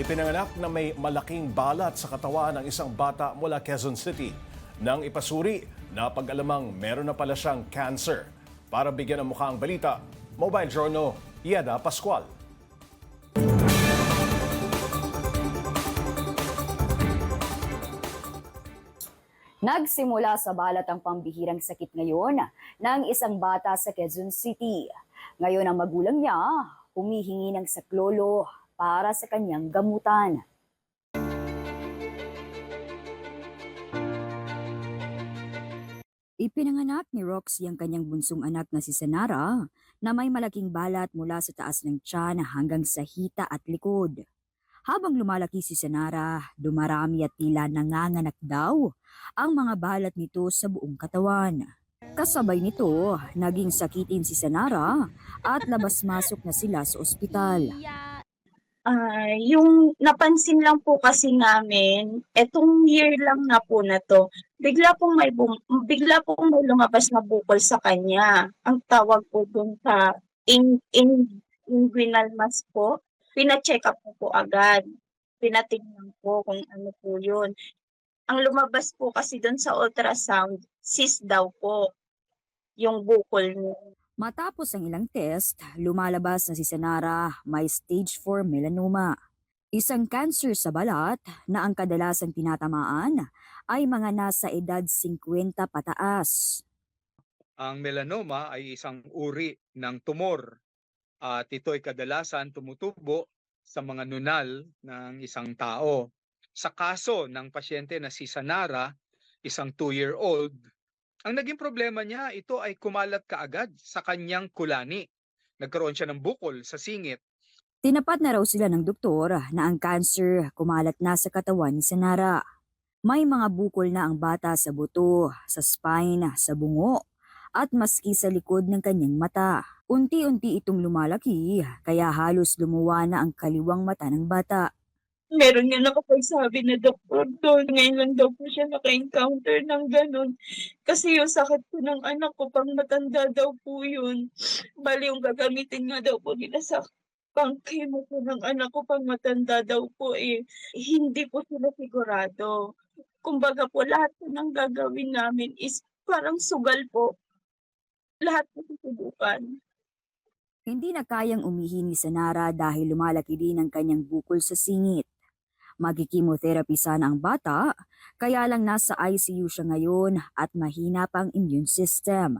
Ipinanganak na may malaking balat sa katawan ng isang bata mula Quezon City. Nang ipasuri, napag-alamang meron na pala siyang cancer. Para bigyan ng mukha ang balita, Mobile Journal, Yeda Pascual. Nagsimula sa balat ang pambihirang sakit ngayon ng isang bata sa Quezon City. Ngayon ang magulang niya humihingi ng saklolo para sa kanyang gamutan. Ipinanganak ni Roxy ang kanyang bunsong anak na si Sanara na may malaking balat mula sa taas ng tiyan hanggang sa hita at likod. Habang lumalaki si Sanara, dumarami at tila nanganganak daw ang mga balat nito sa buong katawan. Kasabay nito, naging sakitin si Sanara at labas-masok na sila sa ospital. Ah, yung napansin lang po kasi namin, etong year lang na po na to, bigla pong may bum- bigla pong may lumabas na bukol sa kanya. Ang tawag po dun sa in, in, inguinal mass po, pina-check up po po agad. Pinatignan po kung ano po yun. Ang lumabas po kasi dun sa ultrasound, cyst daw po yung bukol niya. Matapos ang ilang test, lumalabas na si Sanara may stage 4 melanoma. Isang cancer sa balat na ang kadalasang tinatamaan ay mga nasa edad 50 pataas. Ang melanoma ay isang uri ng tumor at ito ay kadalasan tumutubo sa mga nunal ng isang tao. Sa kaso ng pasyente na si Sanara, isang 2-year-old, ang naging problema niya, ito ay kumalat kaagad sa kanyang kulani. Nagkaroon siya ng bukol sa singit. Tinapat na raw sila ng doktor na ang cancer kumalat na sa katawan ni Sanara. May mga bukol na ang bata sa buto, sa spine, sa bungo, at maski sa likod ng kanyang mata. Unti-unti itong lumalaki, kaya halos lumuwa na ang kaliwang mata ng bata. Meron nga nakapagsabi na doktor doon. Ngayon lang daw po siya naka-encounter ng ganun. Kasi yung sakit po ng anak ko, pang matanda daw po yun. Bali yung gagamitin nga daw po nila sa pang chemo po ng anak ko, pang matanda daw po eh. Hindi po sila sigurado. Kumbaga po, lahat po ng gagawin namin is parang sugal po. Lahat po susubukan. Hindi na kayang umihi ni Sanara dahil lumalaki din ang kanyang bukol sa singit. Magkikimotherapy sana ang bata, kaya lang nasa ICU siya ngayon at mahina pa ang immune system.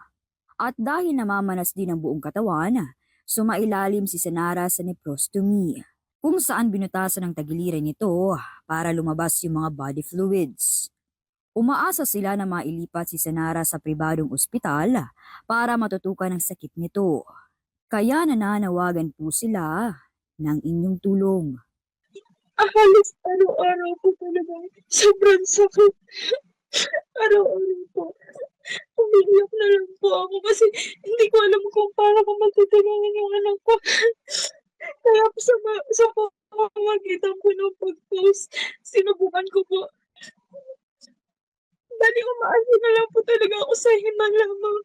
At dahil namamanas din ang buong katawan, sumailalim si Sanara sa nephrostomy, kung saan binutasan ang tagiliran nito para lumabas yung mga body fluids. Umaasa sila na mailipat si Sanara sa pribadong ospital para matutukan ang sakit nito. Kaya nananawagan po sila ng inyong tulong. Halos araw-araw po talaga. Sobrang sakit. Araw-araw po. Umiiyak na lang po ako kasi hindi ko alam kung paano ko matutulungan yung anak ko. Kaya po sa, ma- sa pamamagitan po ng pag-post, sinubukan ko po. Dali umaasa na lang po talaga ako sa himang lamang.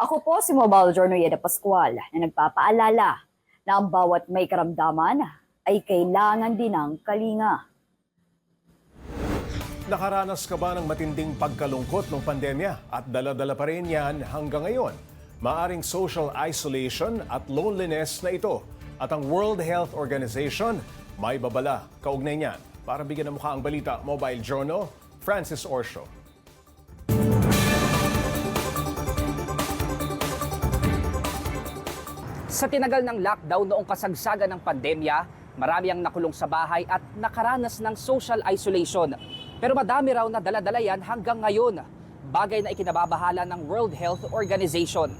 Ako po si Mobile Journal Yeda Pascual na nagpapaalala na ang bawat may karamdaman ay kailangan din ng kalinga. Nakaranas ka ba ng matinding pagkalungkot ng pandemya at dala-dala pa rin yan hanggang ngayon? Maaring social isolation at loneliness na ito. At ang World Health Organization may babala kaugnay niyan. Para bigyan ng mukha ang balita, Mobile Journal, Francis Orsho. Sa tinagal ng lockdown noong kasagsagan ng pandemya, marami ang nakulong sa bahay at nakaranas ng social isolation. Pero madami raw na daladala yan hanggang ngayon, bagay na ikinababahala ng World Health Organization.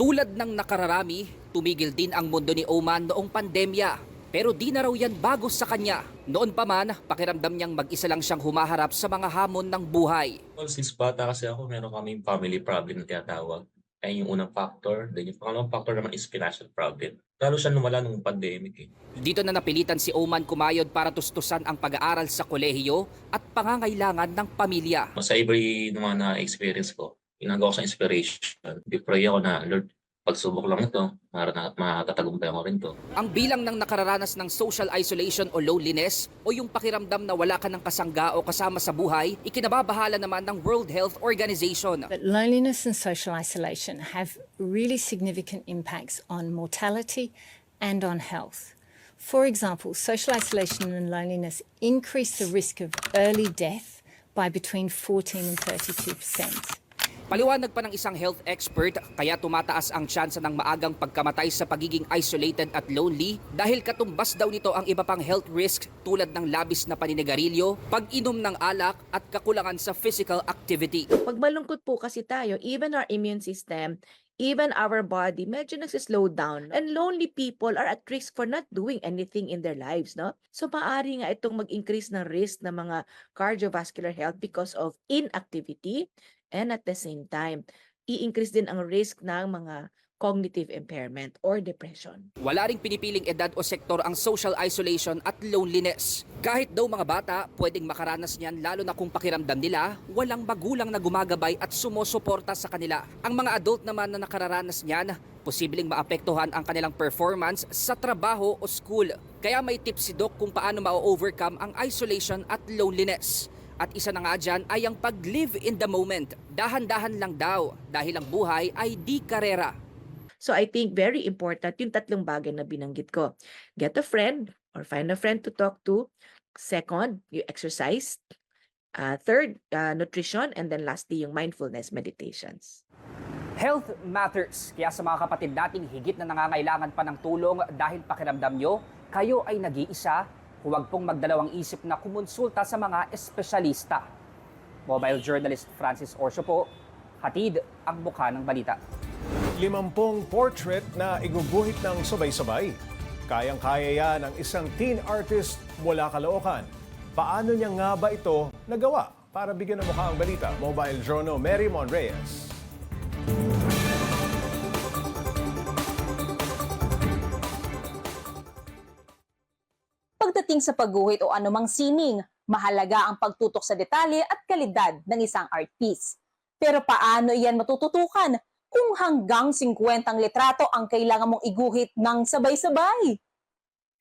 Tulad ng nakararami, tumigil din ang mundo ni Oman noong pandemya. Pero di na raw yan bago sa kanya. Noon pa man, pakiramdam niyang mag-isa lang siyang humaharap sa mga hamon ng buhay. Well, since bata kasi ako, meron kaming family problem na tinatawag. Ayun yung unang factor. Then yung pangalawang factor naman is financial problem. Lalo siya lumala nung pandemic eh. Dito na napilitan si Oman kumayod para tustusan ang pag-aaral sa kolehiyo at pangangailangan ng pamilya. Sa every naman na experience ko, ginagawa ko sa inspiration. Di pray ako na, Lord, pagsubok lang ito, matatagumpayan ko rin to. Ang bilang ng nakararanas ng social isolation o loneliness o yung pakiramdam na wala ka ng kasangga o kasama sa buhay, ikinababahala naman ng World Health Organization. But loneliness and social isolation have really significant impacts on mortality and on health. For example, social isolation and loneliness increase the risk of early death by between 14 and 32 percent. Paliwanag pa ng isang health expert, kaya tumataas ang tsansa ng maagang pagkamatay sa pagiging isolated at lonely dahil katumbas daw nito ang iba pang health risks tulad ng labis na paninigarilyo, pag-inom ng alak at kakulangan sa physical activity. Pag malungkot po kasi tayo, even our immune system, even our body, medyo nagsislow down. And lonely people are at risk for not doing anything in their lives, no? So, maaari nga itong mag-increase ng risk ng mga cardiovascular health because of inactivity and at the same time, i-increase din ang risk ng mga cognitive impairment or depression. Wala ring pinipiling edad o sektor ang social isolation at loneliness. Kahit daw mga bata, pwedeng makaranas niyan lalo na kung pakiramdam nila, walang magulang na gumagabay at sumusuporta sa kanila. Ang mga adult naman na nakararanas niyan, posibleng maapektuhan ang kanilang performance sa trabaho o school. Kaya may tips si Doc kung paano ma-overcome ang isolation at loneliness. At isa na nga dyan ay ang pag-live in the moment. Dahan-dahan lang daw dahil ang buhay ay di karera. So I think very important yung tatlong bagay na binanggit ko. Get a friend or find a friend to talk to. Second, you exercise. Uh, third, uh, nutrition. And then lastly, yung mindfulness meditations. Health matters. Kaya sa mga kapatid nating higit na nangangailangan pa ng tulong dahil pakiramdam nyo, kayo ay nag-iisa, huwag pong magdalawang isip na kumonsulta sa mga espesyalista. Mobile journalist Francis Orso po, hatid ang mukha ng balita. Limampung portrait na iguguhit ng sabay-sabay. Kayang-kaya yan ng isang teen artist mula Caloocan. Paano niya nga ba ito nagawa? Para bigyan ng mukha ang balita, Mobile Journal Mary Mon Pagdating sa pagguhit o anumang sining, mahalaga ang pagtutok sa detalye at kalidad ng isang art piece. Pero paano iyan matututukan kung hanggang 50 litrato ang kailangan mong iguhit ng sabay-sabay?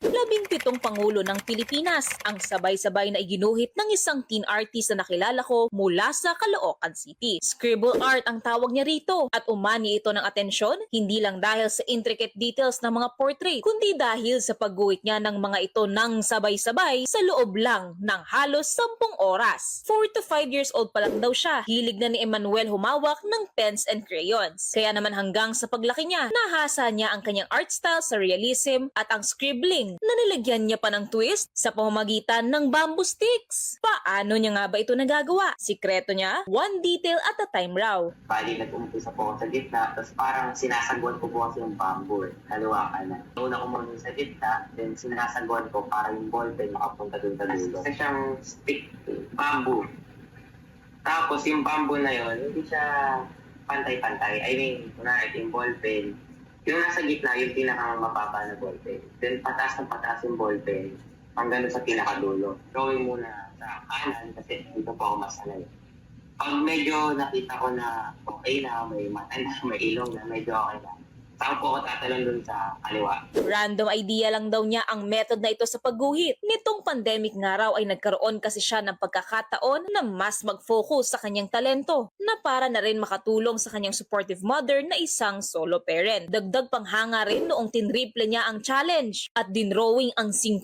Labing pitong Pangulo ng Pilipinas ang sabay-sabay na iginuhit ng isang teen artist na nakilala ko mula sa Caloocan City. Scribble art ang tawag niya rito at umani ito ng atensyon hindi lang dahil sa intricate details ng mga portrait kundi dahil sa pagguhit niya ng mga ito ng sabay-sabay sa loob lang ng halos 10 oras. 4 to 5 years old pa lang daw siya. Hilig na ni Emmanuel humawak ng pens and crayons. Kaya naman hanggang sa paglaki niya, nahasa niya ang kanyang art style sa realism at ang scribbling na nilagyan niya pa ng twist sa pamamagitan ng bamboo sticks. Paano niya nga ba ito nagagawa? Sikreto niya, one detail at a time raw. Bali, nag-umpisa po ako sa gitna, tapos parang sinasagwan ko po kasi yung bamboo. eh. Kaliwakan na. Una ko muna sa gitna, then sinasagwan ko para yung ballpen makapunta dun sa dulo. Isa siyang stick, eh, bamboo. Tapos yung bamboo na yon hindi siya pantay-pantay. I mean, kunwari yung ballpen. Yung nasa gitna, yung pinakang mababa na ballpen. Then pataas ng pataas yung ballpen hanggang sa pinakadulo. Drawing muna sa kanan kasi dito po ako masanay pag medyo nakita ko na okay na, may mata na, may ilong na, medyo okay na. Saan po ako tatalon dun sa kaliwa? Random idea lang daw niya ang method na ito sa pagguhit. Nitong pandemic nga raw ay nagkaroon kasi siya ng pagkakataon na mas mag-focus sa kanyang talento na para na rin makatulong sa kanyang supportive mother na isang solo parent. Dagdag panghanga rin noong tinriple niya ang challenge at dinrowing ang 50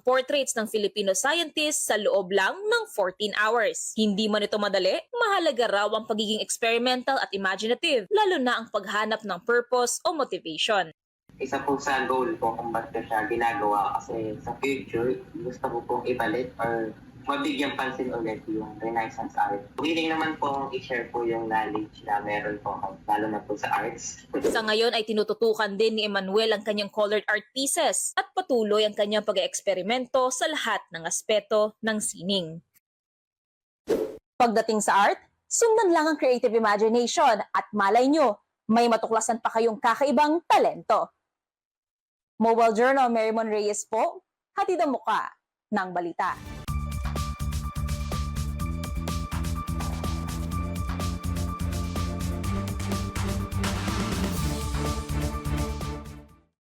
portraits ng Filipino scientists sa loob lang ng 14 hours. Hindi man ito madali, mahalaga raw ang pagiging experimental at imaginative, lalo na ang paghanap ng purpose o motivation. Isa po sa goal ko kung ba't ko siya ginagawa kasi sa future, gusto ko pong ibalik or mabigyan pansin ulit yung Renaissance art. Willing naman pong i-share po yung knowledge na meron po lalo na po sa arts. Sa ngayon ay tinututukan din ni Emmanuel ang kanyang colored art pieces at patuloy ang kanyang pag-eksperimento sa lahat ng aspeto ng sining. Pagdating sa art, sundan lang ang creative imagination at malay nyo, may matuklasan pa kayong kakaibang talento. Mobile Journal Mary Mon Reyes po, hatid ang muka ng balita.